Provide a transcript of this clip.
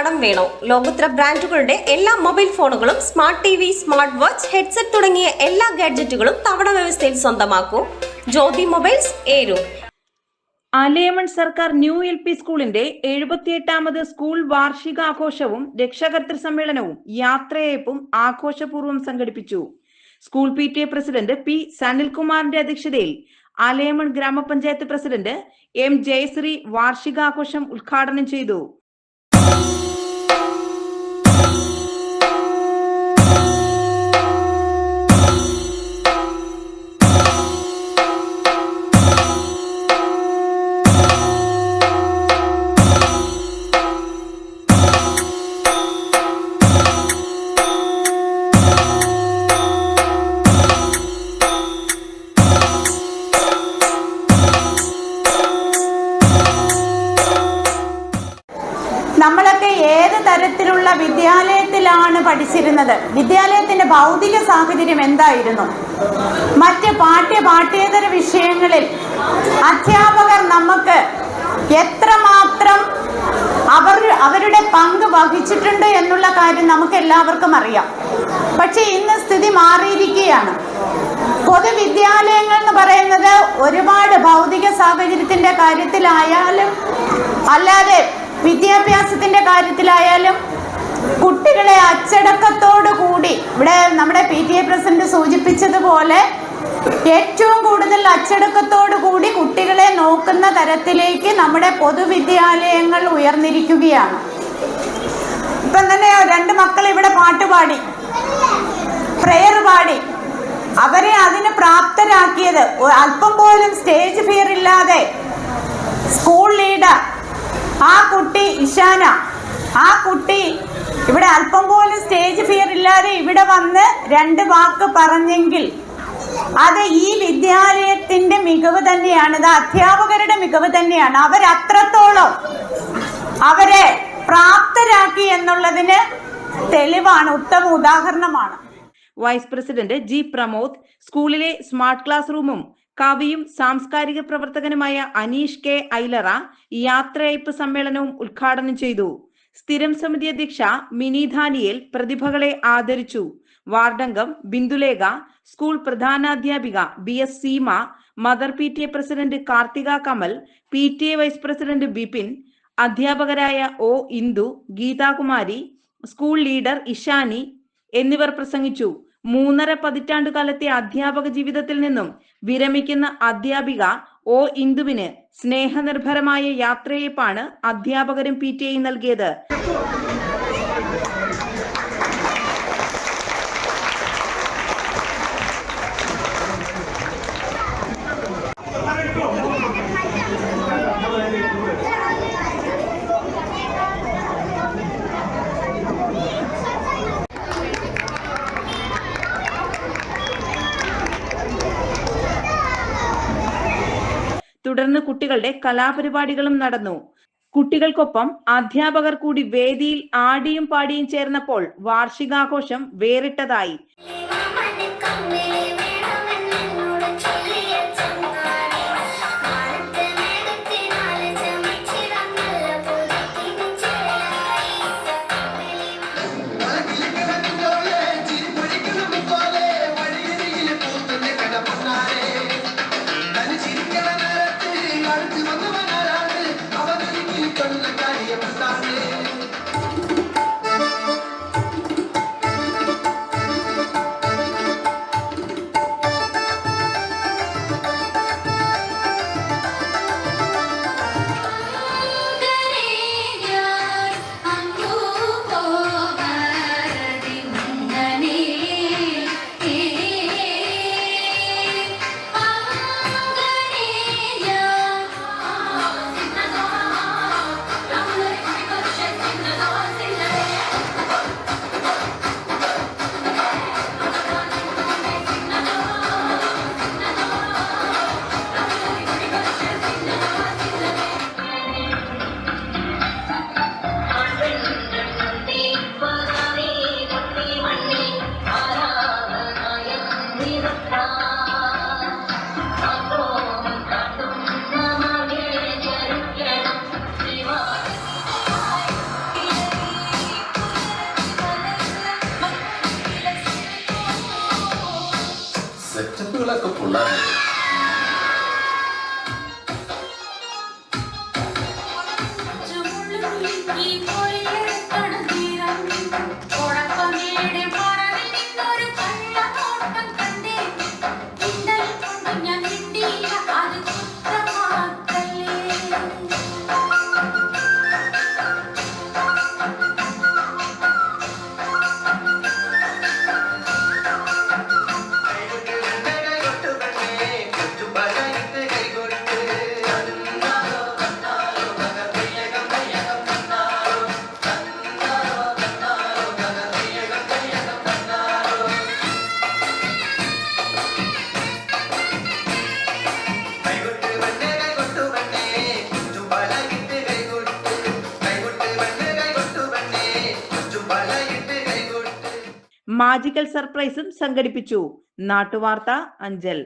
കടം വേണോ? ലോകോത്തര ബ്രാൻഡുകളുടെ എല്ലാ മൊബൈൽ ഫോണുകളും smart T V smart watch headset തുടങ്ങിയ എല്ലാ ഗാഡ്ജറ്റുകളും തവണ വ്യവസ്ഥയിൽ സ്വന്തമാക്കൂ. ജ്യോതി മൊബൈൽസ് ഏരു. ആലയമൺ സർക്കാർ ന്യൂ എൽ പി സ്കൂളിന്റെ എഴുപത്തിയെട്ടാമത് സ്കൂൾ വാർഷികാഘോഷവും രക്ഷകർത്തൃ സമ്മേളനവും യാത്രയയപ്പും ആഘോഷപൂർവം സംഘടിപ്പിച്ചു. School P T A president P സനിൽകുമാറിന്റെ അധ്യക്ഷതയിൽ ആലയമൺ ഗ്രാമപഞ്ചായത്ത് പ്രസിഡന്റ് എം ജയശ്രീ വാർഷികാഘോഷം ഉദ്ഘാടനം ചെയ്തു. തരത്തിലുള്ള വിദ്യാലയത്തിലാണ് പഠിച്ചിരുന്നത്. വിദ്യാലയത്തിന്റെ ഭൗതിക സാഹചര്യം എന്തായിരുന്നു? മറ്റ് പാഠ്യ പാഠ്യേതര വിഷയങ്ങളിൽ അധ്യാപകർ നമുക്ക് എത്രമാത്രം അവർ അവരുടെ പങ്ക് വഹിച്ചിട്ടുണ്ട് എന്നുള്ള കാര്യം നമുക്ക് എല്ലാവർക്കും അറിയാം. പക്ഷെ ഇന്ന് സ്ഥിതി മാറിയിരിക്കുകയാണ്. പൊതുവിദ്യാലയങ്ങൾ എന്ന് പറയുന്നത് ഒരുപാട് ഭൗതിക സാഹചര്യത്തിന്റെ കാര്യത്തിലായാലും അല്ലാതെ വിദ്യാഭ്യാസത്തിന്റെ കാര്യത്തിലായാലും കുട്ടികളെ അച്ചടക്കത്തോടു കൂടി ഇവിടെ നമ്മുടെ പി ടി എ പ്രസിഡന്റ് സൂചിപ്പിച്ചതുപോലെ ഏറ്റവും കൂടുതൽ അച്ചടക്കത്തോടു കൂടി കുട്ടികളെ നോക്കുന്ന തരത്തിലേക്ക് നമ്മുടെ പൊതുവിദ്യാലയങ്ങൾ ഉയർന്നിരിക്കുകയാണ്. ഇപ്പം തന്നെ രണ്ട് മക്കൾ ഇവിടെ പാട്ടുപാടി പ്രെയർ പാടി. അവരെ അതിന് പ്രാപ്തരാക്കിയത് അല്പം പോലും സ്റ്റേജ് ഫിയർ ഇല്ലാതെ സ്കൂൾ ലീഡർ ആ കുട്ടി ഇഷാന ആ കുട്ടി ഇവിടെ അല്പം പോലും സ്റ്റേജ് ഫിയർ ഇല്ലാതെ ഇവിടെ വന്ന് രണ്ട് വാക്ക് പറഞ്ഞെങ്കിൽ അത് ഈ വിദ്യാലയത്തിന്റെ മികവ് തന്നെയാണ് ഇത് അധ്യാപകരുടെ മികവ് തന്നെയാണ്. അവരത്രത്തോളം അവരെ പ്രാപ്തരാക്കി എന്നുള്ളതിന് തെളിവാണ് ഉത്തമ ഉദാഹരണമാണ്. വൈസ് പ്രസിഡന്റ് ജി പ്രമോദ് സ്കൂളിലെ സ്മാർട്ട് ക്ലാസ് റൂമും കവിയും സാംസ്കാരിക പ്രവർത്തകനുമായ അനീഷ് കെ ഐലറ യാത്രയപ്പ് സമ്മേളനവും ഉദ്ഘാടനം ചെയ്തു. സ്ഥിരം സമിതി അധ്യക്ഷ മിനി ധാനിയേൽ പ്രതിഭകളെ ആദരിച്ചു. വാർഡംഗം Bindulekha school പ്രധാനാധ്യാപിക B S Seema mother P T A president Karthika Kamal P T A vice president Bipin അധ്യാപകരായ O Indu Geethakumari school leader Ishani എന്നിവർ പ്രസംഗിച്ചു. മൂന്നര പതിറ്റാണ്ടുകാലത്തെ അധ്യാപക ജീവിതത്തിൽ നിന്നും വിരമിക്കുന്ന അധ്യാപിക ഒ ഇന്ദുവിന് സ്നേഹനിർഭരമായ യാത്രയപ്പാണ് അധ്യാപകരും പി ടി ഐ നൽകിയത്. തുടർന്ന് കുട്ടികളുടെ കലാപരിപാടികളും നടന്നു. കുട്ടികൾക്കൊപ്പം അധ്യാപകർ കൂടി വേദിയിൽ ആടിയും പാടിയും ചേർന്നപ്പോൾ വാർഷികാഘോഷം വേറിട്ടതായി. la copulando. മാജിക്കൽ സർപ്രൈസും സംഘടിപ്പിച്ചു. നാട്ടുവാർത്ത അഞ്ചൽ.